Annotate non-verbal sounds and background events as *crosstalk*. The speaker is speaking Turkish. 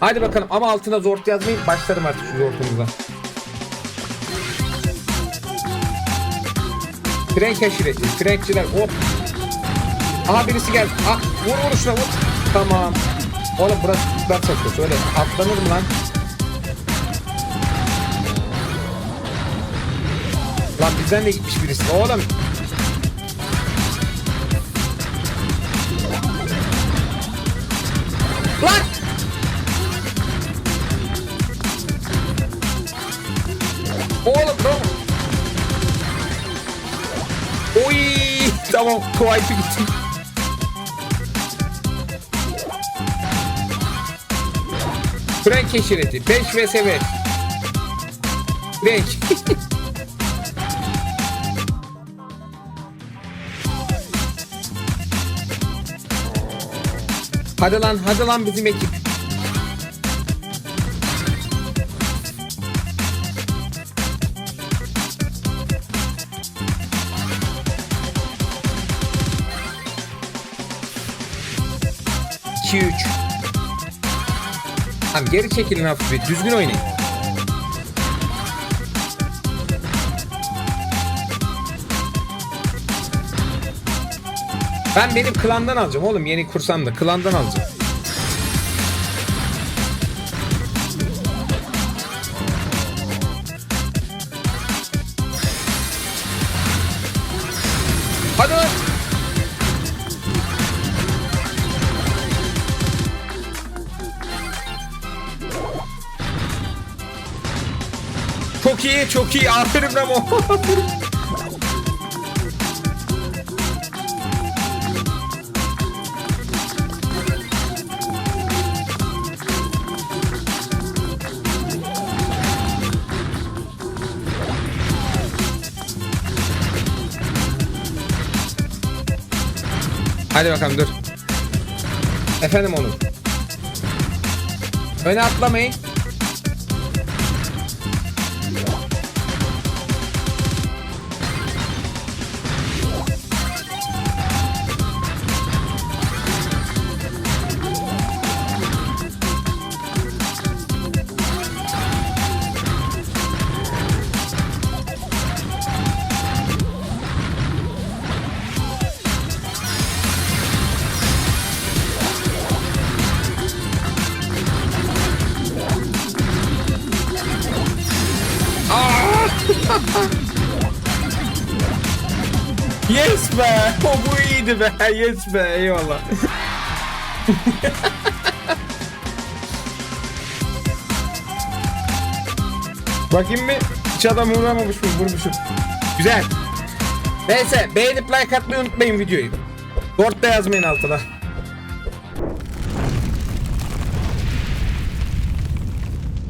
Hadi bakalım ama altına zort yazmayın. Başlarım artık şu zortumuza. Frenk aşireti. Frenkçiler hop. Aha birisi geldi. Ah, vur vur şuna vur. Tamam. Oğlum burası kurtlar sokması. Öyle atlanır mı lan? Lan bizden de gitmiş birisi. Oğlum. Oğlum tamam. Oy tamam Kuwait gitti. Frank keşireti 5 vs 5. Frank. hadi lan hadi lan bizim ekip. İki üç. Tamam geri çekilin hafif bir. Düzgün oynayın. Ben benim klandan alacağım oğlum. Yeni kursam da klandan alacağım. Hadi lan. Çok iyi, çok iyi. Aferin Ramo. Hadi bakalım dur. Efendim onu. Öne atlamayın. Yes be. O bu iyiydi be. Yes be. Eyvallah. *laughs* Bakayım mı? Hiç adam vuramamış mı? Vurmuşum. Güzel. Neyse beğenip like atmayı unutmayın videoyu. Dort da yazmayın altına.